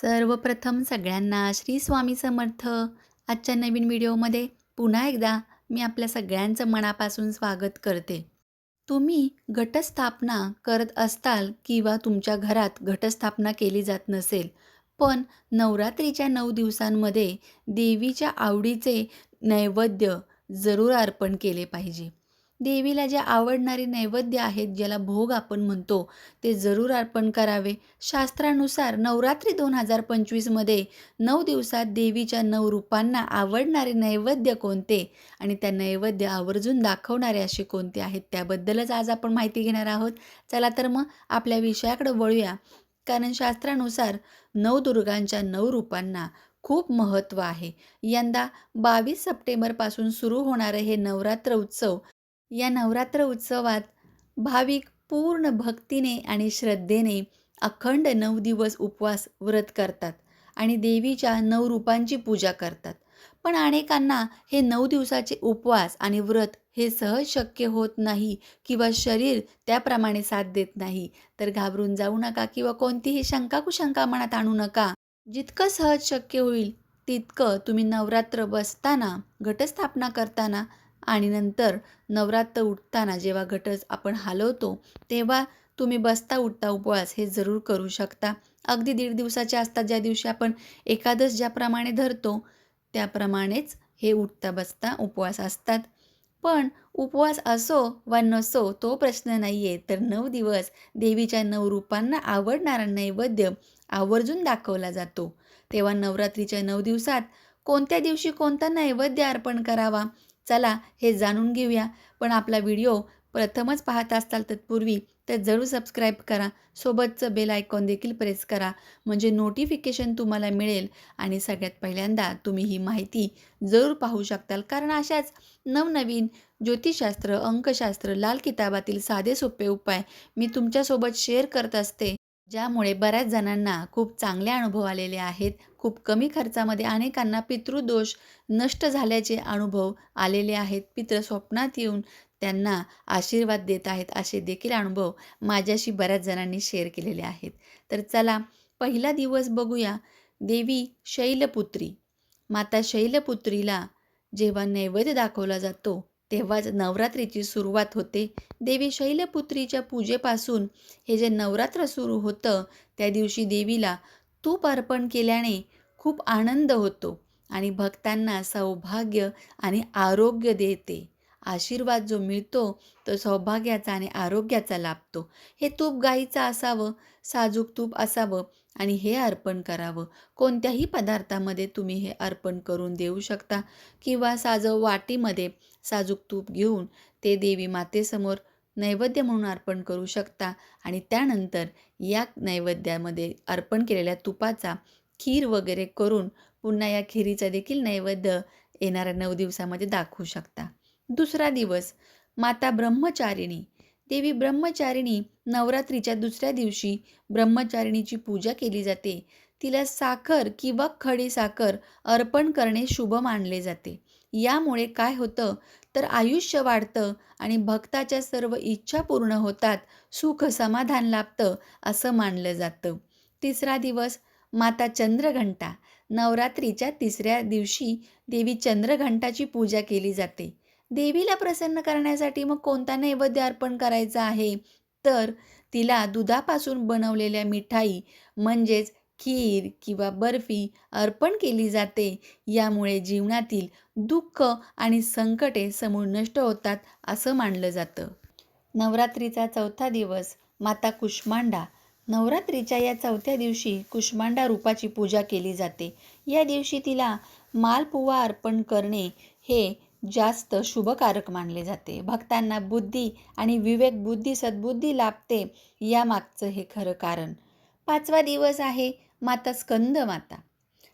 सर्वप्रथम सगळ्यांना श्री स्वामी समर्थ. आजच्या नवीन व्हिडिओमध्ये पुन्हा एकदा मी आपल्या सगळ्यांचं मनापासून स्वागत करते. तुम्ही घटस्थापना करत असताल किंवा तुमच्या घरात घटस्थापना केली जात नसेल पण नवरात्रीच्या नऊ दिवसांमध्ये देवीच्या आवडीचे नैवेद्य जरूर अर्पण केले पाहिजे. देवीला जे आवडणारे नैवेद्य आहेत ज्याला भोग आपण म्हणतो ते जरूर अर्पण करावे. शास्त्रानुसार नवरात्री दोन हजार पंचवीसमध्ये नऊ दिवसात देवीच्या नऊ रूपांना आवडणारे नैवेद्य कोणते आणि त्या नैवेद्य आवर्जून दाखवणारे असे कोणते आहेत त्याबद्दलच आज आपण माहिती घेणार आहोत. चला तर मग आपल्या विषयाकडे वळूया. कारण शास्त्रानुसार नवदुर्गांच्या नऊ रूपांना खूप महत्त्व आहे. यंदा बावीस सप्टेंबरपासून सुरू होणारे हे नवरात्र उत्सव या नवरात्र उत्सवात भाविक पूर्ण भक्तीने आणि श्रद्धेने अखंड नऊ दिवस उपवास व्रत करतात आणि देवीच्या नऊ रूपांची पूजा करतात. पण अनेकांना हे नऊ दिवसाचे उपवास आणि व्रत हे सहज शक्य होत नाही किंवा शरीर त्याप्रमाणे साथ देत नाही. तर घाबरून जाऊ नका किंवा कोणतीही शंका कुशंका मनात आणू नका. जितकं सहज शक्य होईल तितकं तुम्ही नवरात्र बसताना घटस्थापना करताना आणि नंतर नवरात्र उठताना जेव्हा घटच आपण हलवतो तेव्हा तुम्ही बसता उठता उपवास हे जरूर करू शकता. अगदी दीड दिवसाचे असतात ज्या दिवशी आपण एकादश ज्याप्रमाणे धरतो त्याप्रमाणेच हे उठता बसता उपवास असतात. पण उपवास असो वा नसो तो प्रश्न नाही आहे तर नऊ दिवस देवीच्या नऊ रूपांना आवडणारा नैवेद्य आवर्जून दाखवला जातो. तेव्हा नवरात्रीच्या नऊ दिवसात कोणत्या दिवशी कोणता नैवेद्य अर्पण करावा? चला हे जाणून घेऊया. पण आपला व्हिडिओ प्रथमच पाहत असताल तत्पूर्वी तर जरूर सबस्क्राईब करा. सोबतचं बेल आयकॉन देखील प्रेस करा. म्हणजे नोटिफिकेशन तुम्हाला मिळेल आणि सगळ्यात पहिल्यांदा तुम्ही ही माहिती जरूर पाहू शकताल. कारण अशाच नवनवीन ज्योतिषशास्त्र अंकशास्त्र लाल किताबातील साधे सोपे उपाय मी तुमच्यासोबत शेअर करत असते. ज्यामुळे बऱ्याच जणांना खूप चांगले अनुभव आलेले आहेत. खूप कमी खर्चामध्ये अनेकांना पितृदोष नष्ट झाल्याचे अनुभव आलेले आहेत. पितृ स्वप्नात येऊन त्यांना आशीर्वाद देत आहेत असे देखील अनुभव माझ्याशी बऱ्याच जणांनी शेअर केलेले आहेत. तर चला पहिला दिवस बघूया. देवी शैलपुत्री. माता शैलपुत्रीला जेव्हा नैवेद्य दाखवला जातो तेव्हाच नवरात्रीची सुरुवात होते. देवी शैलपुत्रीच्या पूजेपासून हे जे नवरात्र सुरू होतं त्या दिवशी देवीला तूप अर्पण केल्याने खूप आनंद होतो आणि भक्तांना सौभाग्य आणि आरोग्य देते. आशीर्वाद जो मिळतो तो सौभाग्याचा आणि आरोग्याचा लाभतो. हे तूप गाईचं असावं साजूक तूप असावं आणि हे अर्पण करावं. कोणत्याही पदार्थामध्ये तुम्ही हे अर्पण करून देऊ शकता किंवा साजव वाटीमध्ये साजूक तूप घेऊन ते देवी मातेसमोर नैवेद्य म्हणून अर्पण करू शकता. आणि त्यानंतर या नैवेद्यामध्ये अर्पण केलेल्या तुपाचा खीर वगैरे करून पुन्हा या खिरीचा देखील नैवेद्य येणाऱ्या नऊ दिवसामध्ये दाखवू शकता. दुसरा दिवस माता ब्रह्मचारिणी देवी ब्रह्मचारिणी नवरात्रीच्या दुसऱ्या दिवशी ब्रह्मचारिणीची पूजा केली जाते. तिला साखर किंवा खडी साखर अर्पण करणे शुभ मानले जाते. यामुळे काय होतं? तर आयुष्य वाढतं आणि भक्ताच्या सर्व इच्छा पूर्ण होतात सुख समाधान लाभतं असं मानलं जातं. तिसरा दिवस माता चंद्रघंटा. नवरात्रीच्या तिसऱ्या दिवशी देवी चंद्रघंटाची पूजा केली जाते. देवीला प्रसन्न करण्यासाठी मग कोणता नैवेद्य अर्पण करायचा आहे? तर तिला दुधापासून बनवलेल्या मिठाई म्हणजेच खीर किंवा बर्फी अर्पण केली जाते. यामुळे जीवनातील दुःख आणि संकटे समूळ नष्ट होतात असं मानलं जातं. नवरात्रीचा चौथा दिवस माता कुष्मांडा. नवरात्रीच्या या चौथ्या दिवशी कुष्मांडा रूपाची पूजा केली जाते. या दिवशी तिला मालपुवा अर्पण करणे हे जास्त शुभकारक मानले जाते. भक्तांना बुद्धी आणि विवेक बुद्धी सद्बुद्धी लाभते यामागचं हे खरं कारण. पाचवा दिवस आहे माता स्कंद माता.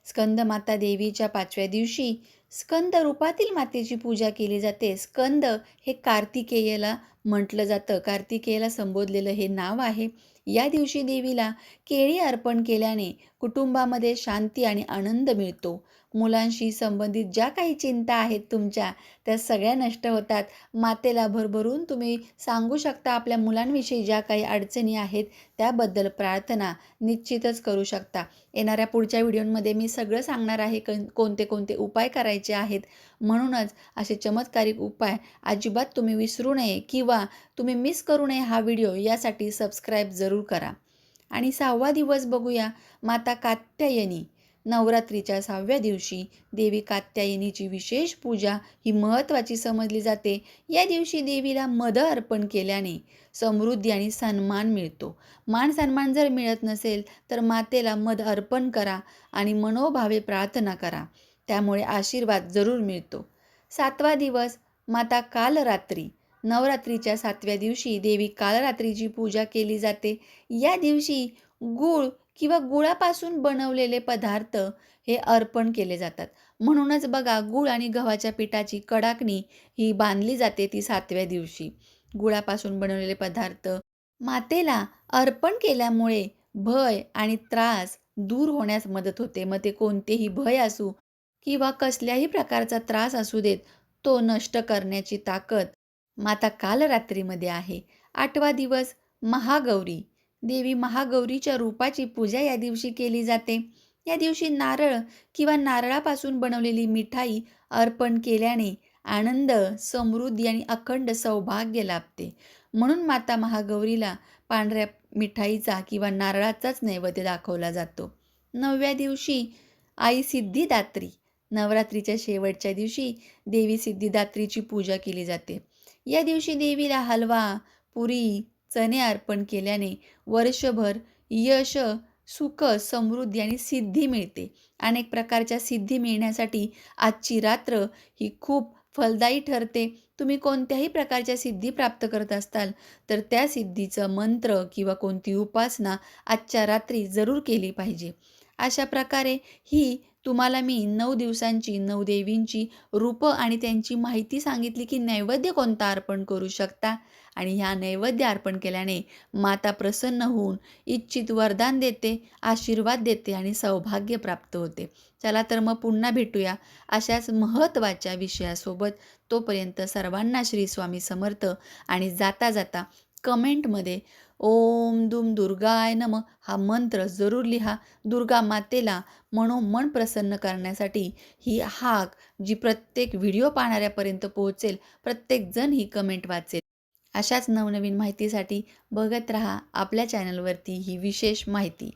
स्कंद माता देवीच्या पाचव्या दिवशी स्कंद रूपातील मातेची पूजा केली जाते. स्कंद हे कार्तिकेयला म्हटलं जातं. कार्तिकेयला संबोधलेलं हे नाव आहे. या दिवशी देवीला केळी अर्पण केल्याने कुटुंबामध्ये शांती आणि आनंद मिळतो. मुलांशी संबंधित ज्या काही चिंता आहेत तुमच्या त्या सगळ्या नष्ट होतात. मातेला भरभरून तुम्ही सांगू शकता आपल्या मुलांविषयी ज्या काही अडचणी आहेत त्याबद्दल प्रार्थना निश्चितच करू शकता. येणाऱ्या पुढच्या व्हिडिओमध्ये मी सगळं सांगणार आहे क कोणते कोणते उपाय करायचे आहेत. म्हणूनच असे चमत्कारिक उपाय अजिबात तुम्ही विसरू नये किंवा तुम्ही मिस करू नये हा व्हिडिओ यासाठी सबस्क्राईब जरूर करा. आणि सहावा दिवस बघूया माता कात्यायनी. नवरात्रीच्या सहाव्या दिवशी देवी कात्यायनीची विशेष पूजा ही महत्त्वाची समजली जाते. या दिवशी देवीला मद अर्पण केल्याने समृद्धी आणि सन्मान मिळतो. मान सन्मान जर मिळत नसेल तर मातेला मद अर्पण करा आणि मनोभावे प्रार्थना करा. त्यामुळे आशीर्वाद जरूर मिळतो. सातवा दिवस माता कालरात्री. नवरात्रीच्या सातव्या दिवशी देवी कालरात्रीची पूजा केली जाते. या दिवशी गूळ किंवा गुळापासून बनवलेले पदार्थ हे अर्पण केले जातात. म्हणूनच बघा गूळ आणि गव्हाच्या पिठाची कडाकणी ही बांधली जाते ती सातव्या दिवशी. गुळापासून बनवलेले पदार्थ मातेला अर्पण केल्यामुळे भय आणि त्रास दूर होण्यास मदत होते. मग ते कोणतेही भय असू किंवा कसल्याही प्रकारचा त्रास असू देत तो नष्ट करण्याची ताकद माता कालरात्रीमध्ये आहे. आठवा दिवस महागौरी. देवी महागौरीच्या रूपाची पूजा या दिवशी केली जाते. या दिवशी नारळ किंवा नारळापासून बनवलेली मिठाई अर्पण केल्याने आनंद समृद्धी आणि अखंड सौभाग्य लाभते. म्हणून माता महागौरीला पांढऱ्या मिठाईचा किंवा नारळाचाच नैवेद्य दाखवला जातो. नवव्या दिवशी आई सिद्धिदात्री नवरात्रीच्या शेवटच्या दिवशी देवी सिद्धिदात्रीची पूजा केली जाते. या दिवशी देवीला हलवा पुरी चणे अर्पण केल्याने वर्षभर यश सुख समृद्धी आणि सिद्धी मिळते. अनेक प्रकारच्या सिद्धी मिळण्यासाठी आजची रात्र ही खूप फलदायी ठरते. तुम्ही कोणत्याही प्रकारच्या सिद्धी प्राप्त करत असताल तर त्या सिद्धीचं मंत्र किंवा कोणती उपासना आजच्या रात्री जरूर केली पाहिजे. अशा प्रकारे ही तुम्हाला मी नऊ दिवसांची नऊ देवींची रूपं आणि त्यांची माहिती सांगितली की नैवेद्य कोणता अर्पण करू शकता? आणि ह्या नैवेद्य अर्पण केल्याने माता प्रसन्न होऊन इच्छित वरदान देते आशीर्वाद देते आणि सौभाग्य प्राप्त होते. चला तर मग पुन्हा भेटूया अशाच महत्त्वाच्या विषयासोबत. तोपर्यंत सर्वांना श्री स्वामी समर्थ आणि जाता जाता कमेंटमध्ये ओम दुम दुर्गाय नम हा मंत्र जरूर लिहा. दुर्गा मातेला मनोमन प्रसन्न करण्यासाठी ही हाक जी प्रत्येक व्हिडिओ पाहणाऱ्यापर्यंत पोहोचेल प्रत्येकजण ही कमेंट वाचेल. अशाच नवनवीन माहितीसाठी बघत रहा आपल्या चॅनलवरती ही विशेष माहिती.